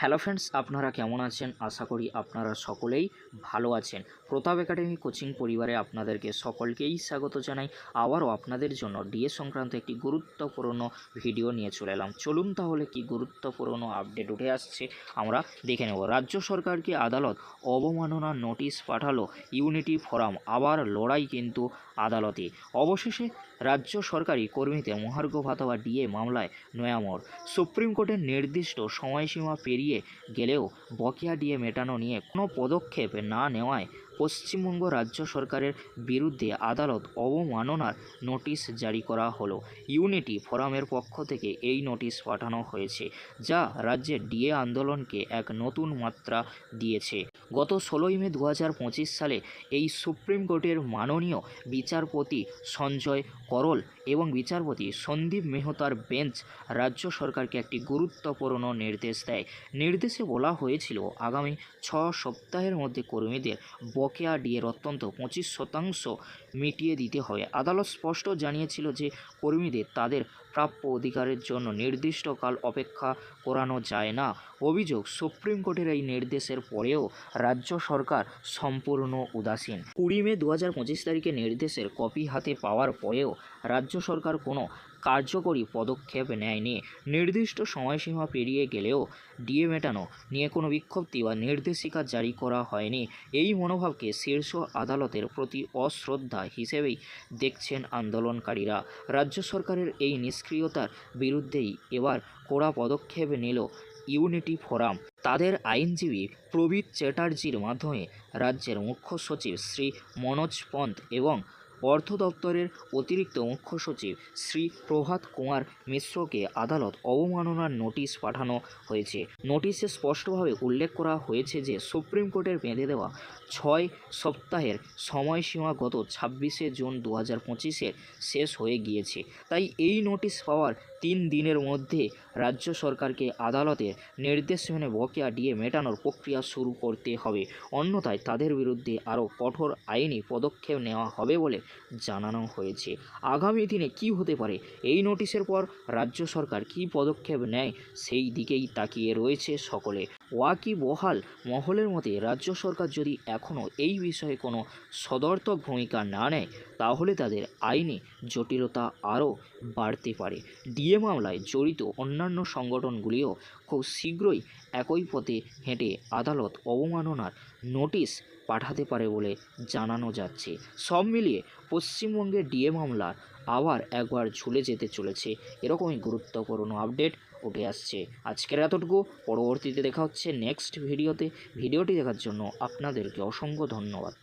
Hello friends আপনারা কেমন আছেন? আশা করি আপনারা সকলেই ভালো আছেন। প্রতাপ একাডেমি কোচিং পরিবারে আপনাদেরকে সকলকেই স্বাগত জানাই। আবারও আপনাদের জন্য ডিএ সংক্রান্ত একটি গুরুত্বপূর্ণ ভিডিও নিয়ে চলে এলাম। চলুন তাহলে কি গুরুত্বপূর্ণ আপডেট উঠে আসছে, আমরা দেখে নেব। রাজ্য সরকারকে আদালত অবমাননা নোটিশ পাঠালো ইউনিটি ফোরাম আবার লড়াই কিন্তু আদালতে। অবশেষে রাজ্য সরকারি কর্মীতে মহার্ঘ ভাতা বা ডিএ মামলায় নয়ামর সুপ্রিম কোর্টের নির্দিষ্ট সময়সীমা পেরিয়ে গেলেও বকেয়া দিয়ে মেটানো নিয়ে কোনো পদক্ষেপ না নেওয়ায় পশ্চিমবঙ্গ রাজ্য সরকারের বিরুদ্ধে আদালত অবমাননার নোটিশ জারি করা হলো। ইউনিটি ফোরামের পক্ষ থেকে এই নোটিশ পাঠানো হয়েছে, যা রাজ্যের ডিএ আন্দোলনকে এক নতুন মাত্রা দিয়েছে। গত ষোলোই মে দু হাজার পঁচিশ সালে এই সুপ্রিম কোর্টের মাননীয় বিচারপতি সঞ্জয় করল এবং বিচারপতি সন্দীপ মেহতার বেঞ্চ রাজ্য সরকারকে একটি গুরুত্বপূর্ণ নির্দেশ দেয়। নির্দেশে বলা হয়েছিল, আগামী ছ সপ্তাহের মধ্যে কর্মীদের বকেয়া ডিএর অত্যন্ত পঁচিশ শতাংশ মিটিয়ে দিতে হবে। আদালত স্পষ্ট জানিয়েছিল যে কর্মীদের তাদের প্রাপ্য অধিকারের জন্য নির্দিষ্টকাল অপেক্ষা করানো যায় না। অভিযোগ, সুপ্রিম কোর্টের এই নির্দেশের পরেও রাজ্য সরকার সম্পূর্ণ উদাসীন। কুড়ি মে দু হাজার পঁচিশ তারিখে নির্দেশের কপি হাতে পাওয়ার পরেও রাজ্য সরকার কোনো কার্যকরী পদক্ষেপ নেয়নি। নির্দিষ্ট সময়সীমা পেরিয়ে গেলেও ডিএ মেটানো নিয়ে কোনো বিজ্ঞপ্তি বা নির্দেশিকা জারি করা হয়নি। এই মনোভাবকে শীর্ষ আদালতের প্রতি অশ্রদ্ধা হিসেবেই দেখছেন আন্দোলনকারীরা। রাজ্য সরকারের এই নিষ্ক্রিয়তার বিরুদ্ধেই এবার কড়া পদক্ষেপ নিল ইউনিটি ফোরাম। তাদের আইনজীবী প্রবীর চ্যাটার্জির মাধ্যমে রাজ্যের মুখ্য সচিব শ্রী মনোজ পন্থ এবং অর্থ দপ্তরের অতিরিক্ত মুখ্য সচিব শ্রী প্রভাত কুমার মিশ্রকে আদালত অবমাননার নোটিশ পাঠানো হয়েছে। নোটিশে স্পষ্টভাবে উল্লেখ করা হয়েছে যে, সুপ্রিম কোর্টের বেঁধে দেওয়া ছয় সপ্তাহের সময়সীমা গত ছাব্বিশে জুন দু হাজার পঁচিশে শেষ হয়ে গিয়েছে। তাই এই নোটিশ পাওয়ার তিন দিনের মধ্যে রাজ্য সরকারকে আদালতের নির্দেশ মেনে বকেয়া ডিএ মেটানোর প্রক্রিয়া শুরু করতে হবে। অন্যথায় তাদের বিরুদ্ধে আরও কঠোর আইনি পদক্ষেপ নেওয়া হবে বলে জানানো হয়েছে। আগামী দিনে কি হতে পারে? এই নোটিশের পর রাজ্য সরকার কি পদক্ষেপ নেয় সেই দিকেই তাকিয়ে রয়েছে সকলে। ওয়াকি বহাল মহলের মতে রাজ্য সরকার যদি এখনও এই বিষয়ে কোনো সদর্থক ভূমিকা না নেয় তাহলে তাদের আইনি জটিলতা আরও বাড়তে পারে। ডিএ মামলায় জড়িত অন্যান্য সংগঠনগুলিও খুব শীঘ্রই একই পথে হেঁটে আদালত অবমাননার নোটিশ পাঠাতে পারে বলে জানানো যাচ্ছে। সব মিলিয়ে পশ্চিমবঙ্গের ডিএ মামলার আবার একবার ঝুলে যেতে চলেছে। এরকমই গুরুত্বপূর্ণ আপডেট উঠে আসছে। আজকের এতটুকু। পরবর্তীতে দেখা হচ্ছে নেক্সট ভিডিওতে। ভিডিওটি দেখার জন্য আপনাদেরকে অসংখ্য ধন্যবাদ।